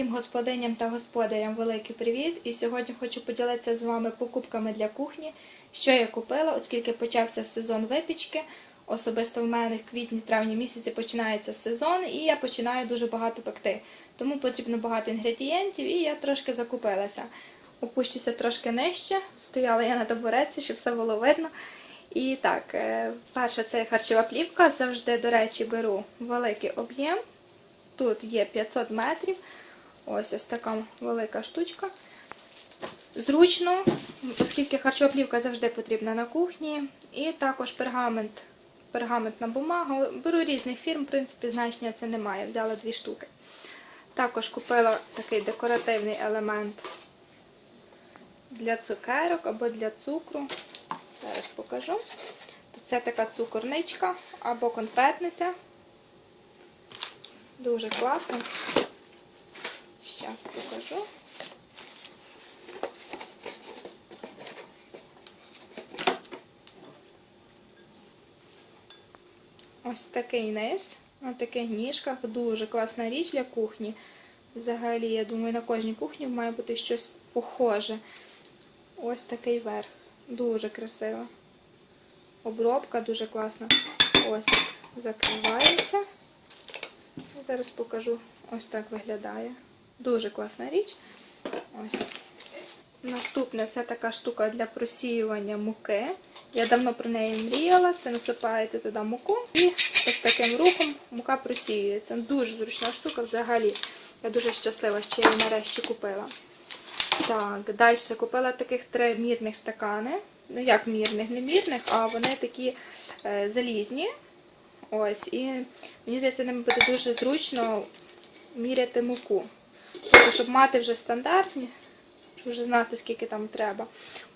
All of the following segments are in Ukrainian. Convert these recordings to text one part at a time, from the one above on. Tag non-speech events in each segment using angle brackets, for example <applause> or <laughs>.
Всім господиням та господарям великий привіт! І сьогодні хочу поділитися з вами покупками для кухні, що я купила, оскільки почався сезон випічки. Особисто в мене в квітні-травні місяці починається сезон, і я починаю дуже багато пекти. Тому потрібно багато інгредієнтів, і я трошки закупилася. Опущуся трошки нижче, стояла я на табуретці, щоб все було видно. І так, е, перше це харчова плівка. Завжди, до речі, беру великий об'єм. Тут є 500 метрів. Ось ось така велика штучка. Зручно, оскільки харчова плівка завжди потрібна на кухні. І також пергамент, пергаментна бумага. Беру різних фірм, в принципі, значення це немає. Взяла дві штуки. Також купила такий декоративний елемент для цукерок або для цукру. Зараз покажу. Це така цукорничка або конфетниця. Дуже класно. Зараз покажу. Ось такий низ, на таких ніжках. Дуже класна річ для кухні. Взагалі, я думаю, на кожній кухні має бути щось похоже. Ось такий верх. Дуже красиво. Обробка дуже класна. Ось закривається. Зараз покажу. Ось так виглядає. Дуже класна річ. Ось. Наступне це така штука для просіювання муки. Я давно про неї мріяла. Це насипаєте туди муку і ось таким рухом мука просіюється. Дуже зручна штука взагалі. Я дуже щаслива, що я її нарешті купила. Так, далі купила таких три мірних стакани. Ну, як мірних, не мірних, а вони такі е, залізні. Ось, і мені здається, ними буде дуже зручно міряти муку. Щоб мати вже стандартні, щоб вже знати, скільки там треба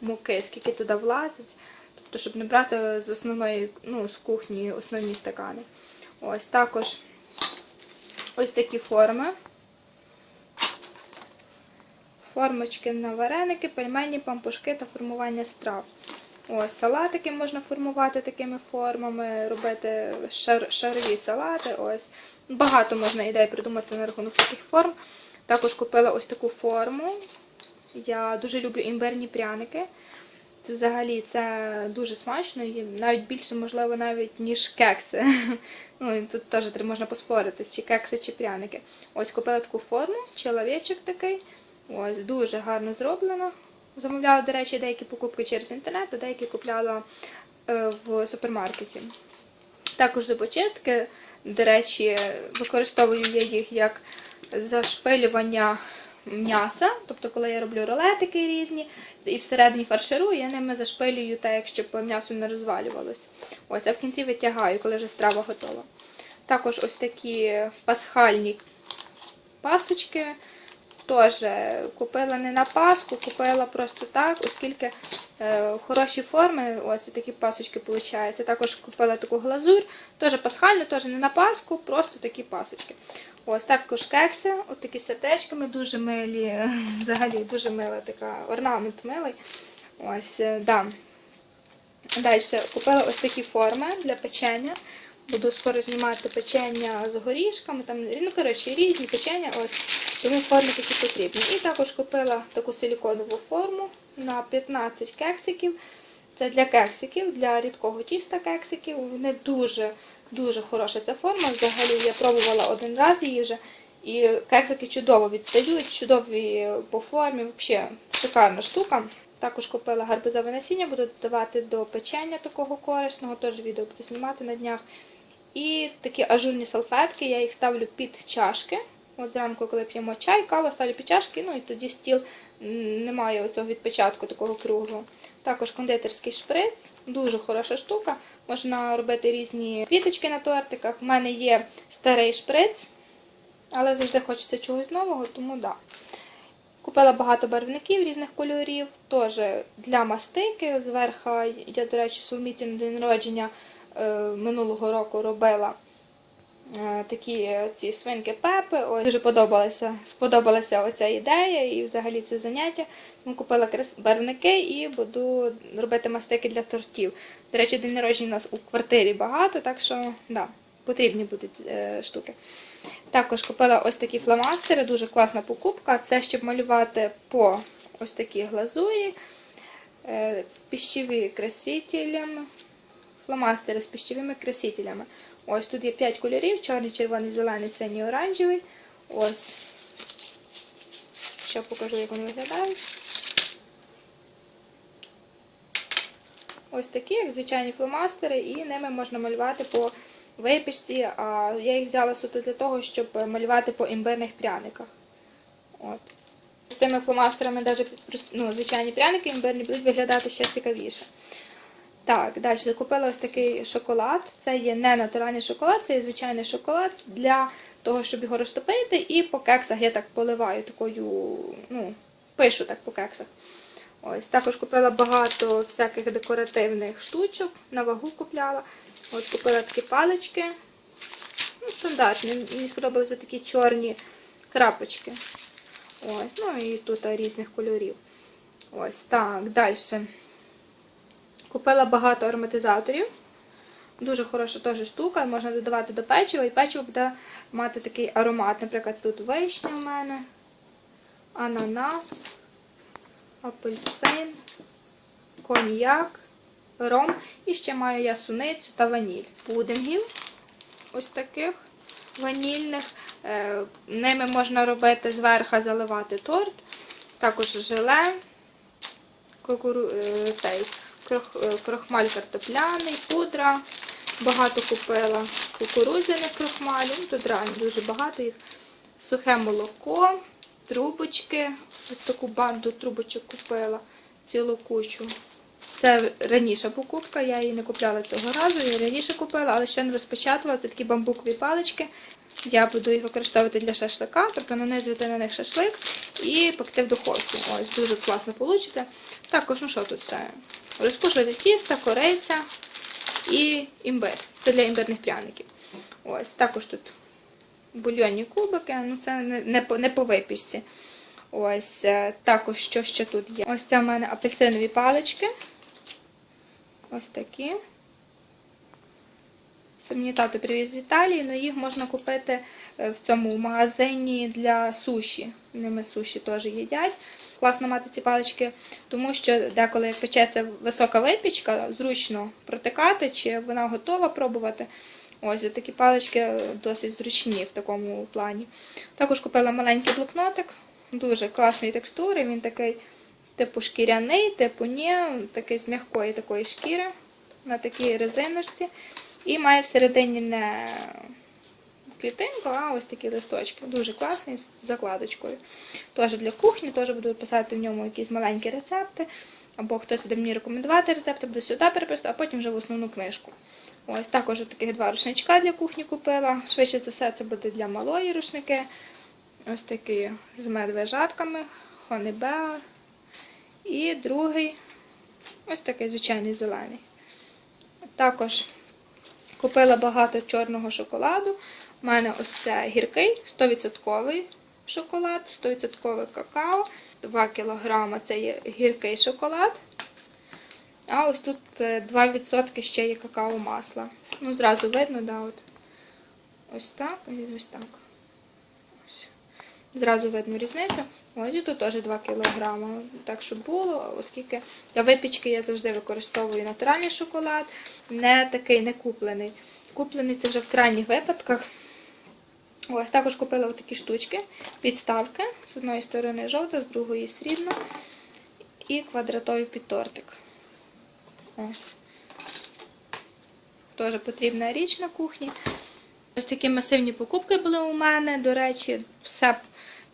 муки, скільки туди влазить. Тобто, щоб не брати з основної, ну, з кухні основні стакани. Ось також ось такі форми. Формочки на вареники, пельмені, пампушки та формування страв. Ось, салатики можна формувати такими формами, робити шар, шарові салати. Ось. Багато можна ідей придумати на рахунок таких форм. Також купила ось таку форму. Я дуже люблю імбирні пряники. Це взагалі це дуже смачно, і навіть більше, можливо, навіть, ніж кекси. <laughs> Ну, тут теж можна поспорити, чи кекси, чи пряники. Ось купила таку форму, чоловічок такий. Ось, дуже гарно зроблено. Замовляла, до речі, деякі покупки через інтернет, а деякі купляла е, в супермаркеті. Також зубочистки, до речі, використовую я їх як зашпилювання м'яса. Тобто, коли я роблю рулетики різні і всередині фарширую, я ними зашпилюю так, як щоб м'ясо не розвалювалося. Ось, а в кінці витягаю, коли вже страва готова. Також ось такі пасхальні пасочки. Теж купила не на Пасху, купила просто так, оскільки хороші форми, ось такі пасочки виходять. Також купила таку глазурь, теж пасхальну, теж не на Пасху, просто такі пасочки. Ось також кекси, от такі сердечками, дуже милі, <laughs> взагалі дуже мила така, орнамент милий. Ось, е, да. Далі купила ось такі форми для печення. Буду скоро знімати печення з горішками, там, ну, коротше, різні печення, ось. Тому форми такі потрібні. І також купила таку силіконову форму на 15 кексиків. Це для кексиків, для рідкого тіста кексиків. Вони дуже дуже хороша ця форма. Взагалі я пробувала один раз її вже. І кексики чудово відстають, чудові по формі. Взагалі шикарна штука. Також купила гарбузове насіння, буду додавати до печення такого корисного, теж відео буду знімати на днях. І такі ажурні салфетки, я їх ставлю під чашки. От зранку, коли п'ємо чай, каву, ставлю під ну і тоді стіл немає оцього відпечатку такого круглого. Також кондитерський шприц, дуже хороша штука. Можна робити різні квіточки на тортиках. У мене є старий шприц, але завжди хочеться чогось нового, тому да. Купила багато барвників різних кольорів, теж для мастики. Зверху, я, до речі, Соломіці на день народження е, минулого року робила такі ці свинки пепи. Ось дуже подобалася, сподобалася оця ідея і взагалі це заняття. Тому купила барвники і буду робити мастики для тортів. До речі, день народження у нас у квартирі багато, так що да, потрібні будуть е, штуки. Також купила ось такі фломастери, дуже класна покупка. Це щоб малювати по ось такій глазурі, е, піщові красителями, фломастери з піщовими красителями. Ось тут є 5 кольорів: чорний, червоний, зелений, синій, оранжевий. Ось. Ще покажу, як вони виглядають. Ось такі, як звичайні фломастери, і ними можна малювати по випічці. Я їх взяла суто для того, щоб малювати по імбирних пряниках. От. З цими фломастерами навіть ну, звичайні пряники імбирні будуть виглядати ще цікавіше. Так, далі закупила ось такий шоколад. Це є не натуральний шоколад, це є звичайний шоколад для того, щоб його розтопити, і по кексах я так поливаю такою, ну, пишу так по кексах. Ось, також купила багато всяких декоративних штучок, на вагу купляла. Ось купила такі палички. Ну, стандартні. Мені сподобалися такі чорні крапочки. Ось, ну і тут різних кольорів. Ось так, далі. Купила багато ароматизаторів. Дуже хороша теж штука, можна додавати до печива, і печиво буде мати такий аромат. Наприклад, тут вишня в мене, ананас, апельсин, коньяк, ром. І ще маю я суницю та ваніль. Пудингів ось таких ванільних. Е, Ними можна робити зверху заливати торт. Також желе, кукуру... е, цей, крохмаль картопляний, пудра. Багато купила кукурудзяних крохмалів. Ну, Тут реально дуже багато їх. Сухе молоко, трубочки. Ось таку банду трубочок купила, цілу кучу. Це раніша покупка, я її не купляла цього разу, я раніше купила, але ще не розпечатувала. Це такі бамбукові палички. Я буду їх використовувати для шашлика, тобто нанизувати на них шашлик і пекти в духовці. Ось, дуже класно вийде. Також, ну що тут це? Розпушувати тісто, корейця і імбир. Це для імбирних пряників. Ось, також тут бульйонні кубики, ну це не, не, по, не по випічці. Ось, е, також що ще тут є. Ось це в мене апельсинові палички. Ось такі. Це мені тато привіз з Італії, але їх можна купити е, в цьому магазині для суші. Ними суші теж їдять. Класно мати ці палички, тому що деколи печеться висока випічка, зручно протикати, чи вона готова пробувати. Ось такі палички досить зручні в такому плані. Також купила маленький блокнотик, дуже класної текстури. Він такий типу шкіряний, типу ні, такий з м'якої такої шкіри на такій резиночці. І має всередині не клітинку, а ось такі листочки. Дуже класний з закладочкою. Теж для кухні, теж буду писати в ньому якісь маленькі рецепти. Або хтось буде мені рекомендувати рецепти, буду сюди переписати, а потім вже в основну книжку. Ось також таких два рушничка для кухні купила. Швидше за все, це буде для малої рушники. Ось такі з медвежатками, хонебеа. І другий ось такий звичайний зелений. Також купила багато чорного шоколаду. У мене ось це гіркий, 100% шоколад, 100% какао. 2 кг це є гіркий шоколад. А ось тут е, 2% ще є какао масла. Ну, зразу видно, да, от. Ось так і ось так. Зразу видно різницю. Ось і тут теж 2 кг. Так, щоб було, оскільки для випічки я завжди використовую натуральний шоколад, не такий не куплений. Куплений це вже в крайніх випадках. Ось також купила такі штучки, підставки. З одної сторони жовта, з другої срібна. І квадратовий підтортик. Ось. Теж потрібна річ на кухні. Ось такі масивні покупки були у мене. До речі, все,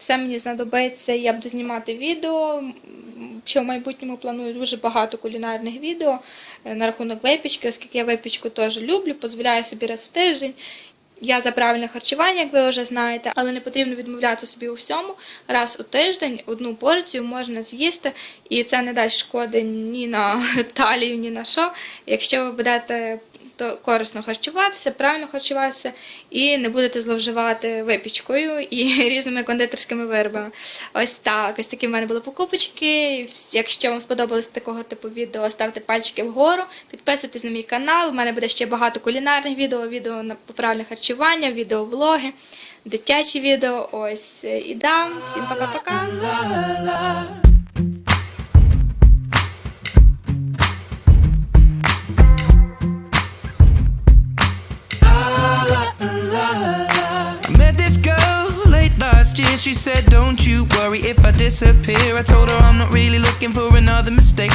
все мені знадобиться. Я буду знімати відео. Ще в майбутньому планую дуже багато кулінарних відео е, на рахунок випічки, оскільки я випічку теж люблю, дозволяю собі раз в тиждень. Я за правильне харчування, як ви вже знаєте, але не потрібно відмовляти собі у всьому. Раз у тиждень одну порцію можна з'їсти, і це не дасть шкоди ні на <laughs> талію, ні на що. Якщо ви будете то корисно харчуватися, правильно харчуватися і не будете зловживати випічкою і <laughs> різними кондитерськими виробами. Ось так. Ось такі в мене були покупочки. Якщо вам сподобалось такого типу відео, ставте пальчики вгору, підписуйтесь на мій канал. У мене буде ще багато кулінарних відео, відео на поправне харчування, відеовлоги. дитячі відео. Ось е, і дам. Всім пока-пока. Disappear. I told her I'm not really looking for another mistake.